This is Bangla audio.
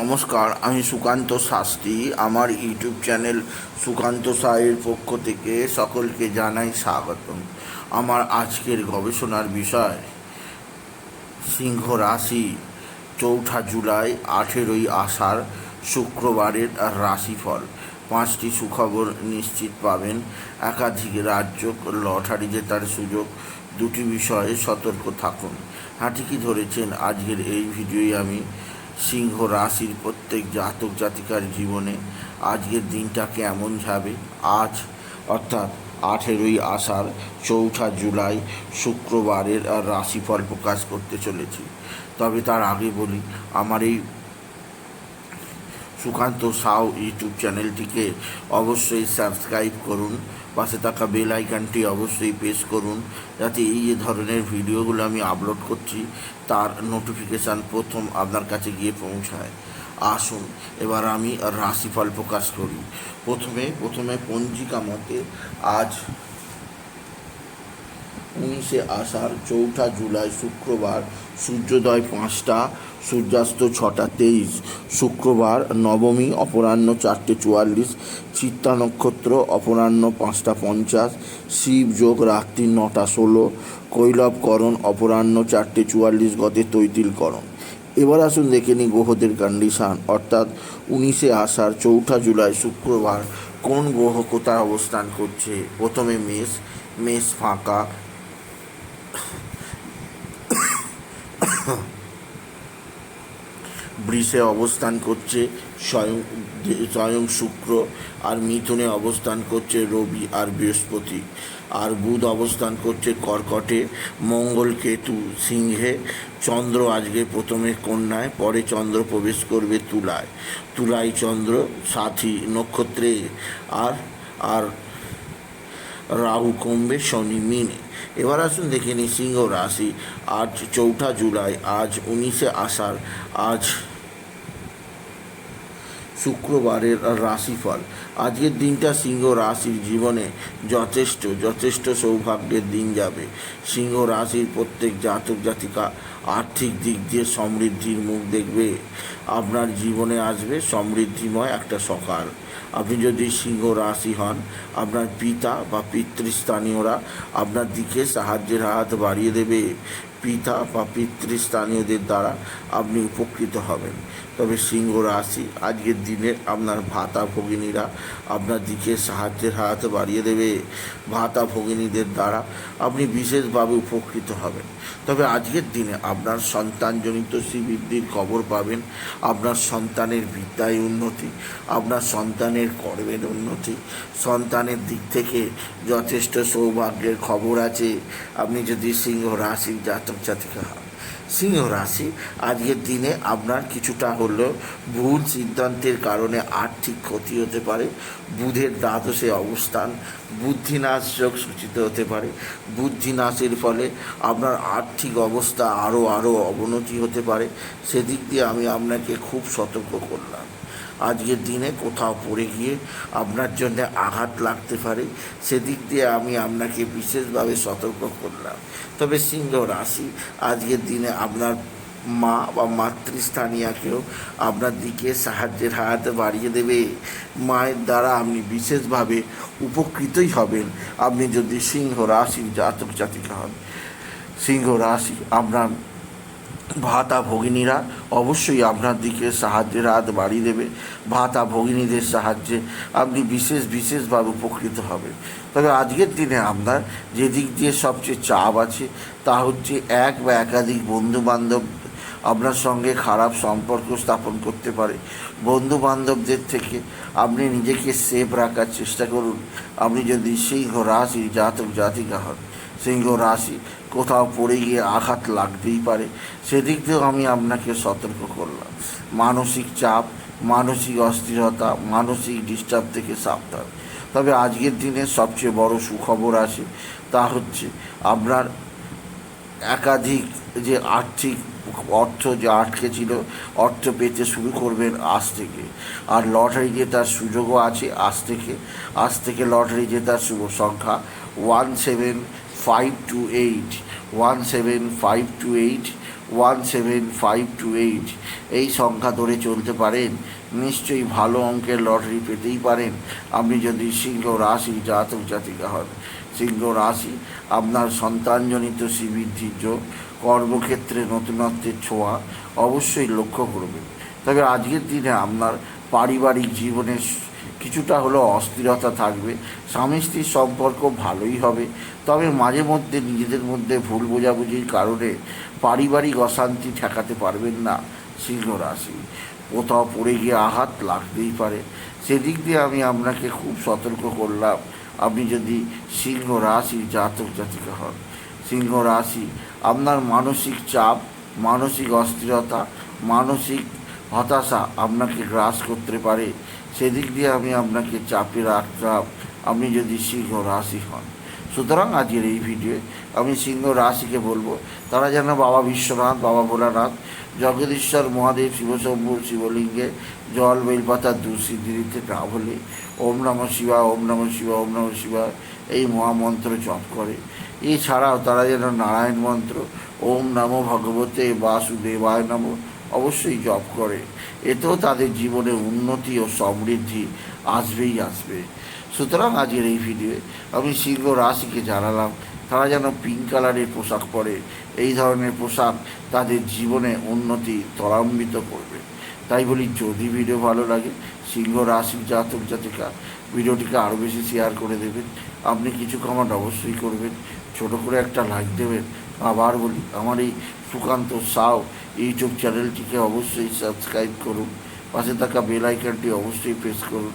নমস্কার, আমি সুকান্ত শাস্ত্রী। আমার ইউটিউব চ্যানেল সুকান্ত সাহের পক্ষ থেকে সকলকে জানাই স্বাগতম। আমার আজকের গবেষণার বিষয়, সিংহ রাশি, চৌঠা জুলাই, আঠেরোই আষাঢ়, শুক্রবারের রাশিফল। পাঁচটি সুখবর নিশ্চিত পাবেন। একাধিক রাজ্য লটারি জেতার সুযোগ। দুটি বিষয়ে সতর্ক থাকুন। ঠিকই ধরেছেন? আজকের এই ভিডিওই আমি। সিংহ রাশির প্রত্যেক জাতক জাতিকার জীবনে আজকের দিনটা কেমন যাবে? আজ, অর্থাৎ আঠেরোই আষাঢ়, চৌঠা জুলাই, শুক্রবারের রাশিফল প্রকাশ করতে চলেছি। তবে তার আগে বলি, আমার এই সুকান্ত সাউ ইউটিউব চ্যানেলটিকে অবশ্যই সাবস্ক্রাইব করুন। পাশে থাকা বেল আইকনটি অবশ্যই প্রেস করুন, যাতে এই যে ধরনের ভিডিওগুলো আমি আপলোড করছি, তার নোটিফিকেশান প্রথম আপনার কাছে গিয়ে পৌঁছায়। আসুন, এবার আমি রাশিফল প্রকাশ করি। প্রথমে প্রথমে পঞ্জিকা মতে আজ উনিশে আষাঢ়, চৌঠা জুলাই, শুক্রবার, সূর্যোদয় পাঁচটা, সূর্যাস্ত ছটা, তেইশ, শুক্রবার, নবমী, অপরাহ্ন চারটে, চুয়াল্লিশ চিত্তা নক্ষত্র, অপরাহ্ন পাঁচটা, পঞ্চাশ, শিব যোগ, রাত্রি নটা, ষোলো, কৈলবকরণ, অপরাহ্ন চারটে, চুয়াল্লিশ গতে তৈতিলকরণ। এবার আসুন দেখে নিই গ্রহদের কন্ডিশান অর্থাৎ উনিশে আষাঢ়, চৌঠা জুলাই, শুক্রবার, কোন গ্রহ কোথায় অবস্থান করছে? প্রথমে মেষ মেষ ফাঁকা বৃষে অবস্থান করছে, স্বয়ং স্বয়ং শুক্র, আর মিথুনে অবস্থান করছে রবি আর বৃহস্পতি। আর বুধ অবস্থান করছে কর্কটে, মঙ্গল কেতু সিংহে, চন্দ্র আজকে প্রথমে কন্যায়, পরে চন্দ্র প্রবেশ করবে তুলায়। তুলায় চন্দ্র সাথী নক্ষত্রে, আর আর রাহু কমবে শনি মিনে। এবার আসুন দেখে নিই সিংহ রাশি। আজ চৌঠা জুলাই, আজ উনিশে আষাঢ়, আজ শুক্রবারের রাশিফল। আজকের দিনটা সিংহ রাশির জীবনে যথেষ্ট যথেষ্ট সৌভাগ্যের দিন যাবে। সিংহ রাশির প্রত্যেক জাতক জাতিকা আর্থিক দিক দিয়ে সমৃদ্ধির মুখ দেখবে, আপনার জীবনে আসবে সমৃদ্ধিময় একটা সকাল। আপনি যদি সিংহ রাশি হন, আপনার পিতা বা পিতৃস্থানীয়রা আপনার দিকে সাহায্যের হাত বাড়িয়ে দেবে। পিতা বা পিতৃস্থানীয়দের দ্বারা আপনি উপকৃত হবেন। তবে সিংহ রাশি, আজকের দিনে আপনার ভাতা ভগিনীরা আপনার দিকে সাহায্যের হাত বাড়িয়ে দেবে। ভাতা ভগিনীদের দ্বারা আপনি বিশেষভাবে উপকৃত হবেন। তবে আজকের দিনে আপনার সন্তানজনিত শ্রীবৃদ্ধির খবর পাবেন, আপনার সন্তানের বিদ্যায় উন্নতি, আপনার সন্তানের কর্মের উন্নতি, সন্তানের দিক থেকে যথেষ্ট সৌভাগ্যের খবর আছে। আপনি যদি সিংহ রাশির জাতক জাতিকা সিংহ রাশি, আজকের দিনে আপনার কিছুটা হলেও ভুল সিদ্ধান্তের কারণে আর্থিক ক্ষতি হতে পারে, বুধের দ্বাদশে অবস্থান, বুদ্ধিনাশ যোগ সূচিত হতে পারে, বুদ্ধিনাশের ফলে আপনার আর্থিক অবস্থা আরও আরও অবনতি হতে পারে, সেদিক দিয়ে আমি আপনাকে খুব সতর্ক করলাম। আজকের দিনে কোথাও পড়ে গিয়ে আপনার জন্য আঘাত লাগতে পারে, সেদিক দিয়ে আমি আপনাকে বিশেষভাবে সতর্ক করলাম। তবে সিংহ রাশি, আজকের দিনে আপনার মা বা মাতৃস্থানীয়াকেও আপনার দিকে সাহায্যের হাত বাড়িয়ে দেবে। মায়ের দ্বারা আপনি বিশেষভাবে উপকৃতই হবেন। আপনি যদি সিংহ রাশির জাতক জাতিকা হন, সিংহ রাশি আপনার ভাতা ভগিনীরা অবশ্যই আপনার দিকে সাহায্যের হাত বাড়িয়ে দেবে। ভাতা ভগিনীদের সাহায্যে আপনি বিশেষ, বিশেষভাবে উপকৃত হবেন। তবে আজকের দিনে আপনার যে দিক দিয়ে সবচেয়ে চাপ আছে, তা হচ্ছে এক বা একাধিক বন্ধু বান্ধব আপনার সঙ্গে খারাপ সম্পর্ক স্থাপন করতে পারে। বন্ধু বান্ধবদের থেকে আপনি নিজেকে সেফ রাখার চেষ্টা করুন। আপনি যদি সিংহ রাশি জাতক জাতিকা হন, সিংহ রাশি কোথাও পড়ে গিয়ে আঘাত লাগতেই পারে। সেদিক দিয়েও আমি আপনাকে সতর্ক করলাম। মানসিক চাপ, মানসিক অস্থিরতা, মানসিক ডিস্টার্ব থেকে সাবধান। তবে আজকের দিনে সবচেয়ে বড় সুখবর আছে, তা হচ্ছে আপনার একাধিক যে আর্থিক অর্থ যে আটকে ছিল, অর্থ পেতে শুরু করবেন আজ থেকে। আর লটারি জেতার সুযোগও আছে আজ থেকে। আজ থেকে লটারি জেতার শুভ সংখ্যা one seven five two eight one seven five two eight one seven five two eight এই সংখ্যা ধরে চলতে পারেন। নিশ্চয়ই ভালো অঙ্কের লটারি পেতেই পারেন। আপনি যদি সিংহ রাশি জাতক জাতিকা হন, সিংহ রাশি আপনার সন্তানজনিত শ্রীবৃদ্ধির যোগ, কর্মক্ষেত্রে নতুনত্বের ছোঁয়া, অবশ্যই লক্ষ্য করবেন। তবে আজকের দিনে আপনার পারিবারিক জীবনে কিছুটা হলেও অস্থিরতা থাকবে। স্বামী স্ত্রীর সম্পর্ক ভালোই হবে। তবে মাঝে মধ্যে নিজেদের মধ্যে ভুল বোঝাবুঝির কারণে পারিবারিক অশান্তি ঠেকাতে পারবেন না সিংহ রাশি। কোথাও পড়ে গিয়ে আঘাত লাগতেই পারে। সেদিক দিয়ে আমি আপনাকে খুব সতর্ক করলাম, আপনি যদি সিংহ রাশির জাতক জাতিকা হন। সিংহ রাশি, আপনার মানসিক চাপ, মানসিক অস্থিরতা, মানসিক হতাশা আপনাকে গ্রাস করতে পারে। সেদিক দিয়ে আমি আপনাকে চাপে রাখলাম আপনি যদি সিংহ রাশি হন। সুতরাং আজকের এই ভিডিওয়ে আমি সিংহ রাশিকে বলব, তারা যেন বাবা বিশ্বনাথ, বাবা ভোলানাথ, জগদীশ্বর, মহাদেব, শিবশম্ভু, শিবলিঙ্গে, জল, বেলপাতা দুঃসিদ্ধি দিতে না বলে ওম নম শিবা, ওম নম শিবা, ওম নম শিবা, এই মহামন্ত্র জপ করে। এছাড়াও তারা যেন নারায়ণ মন্ত্র, ওম নম ভগবতে বাসুদেবায় নম, অবশ্যই জপ করে। এতেও তাদের জীবনে উন্নতি ও সমৃদ্ধি আসবেই আসবে। সুতরাং আজকের এই ভিডিওয়ে আমি সিংহ রাশিকে জানালাম। তারা যেন পিঙ্ক কালারের পোশাক পরে, এই ধরনের পোশাক তাদের জীবনে উন্নতি ত্বরান্বিত করবে। তাই বলি, যদি ভিডিও ভালো লাগে সিংহ রাশির জাতক জাতিকা ভিডিওটিকে আরও বেশি শেয়ার করে দেবেন। আপনি কিছু কমেন্ট অবশ্যই করবেন, ছোট করে একটা লাইক দেবেন। আবার বলি, আমার এই সুকান্ত সাউ ইউটিউব চ্যানেলটিকে অবশ্যই সাবস্ক্রাইব করুন। পাশে থাকা বেল আইকনটি অবশ্যই প্রেস করুন।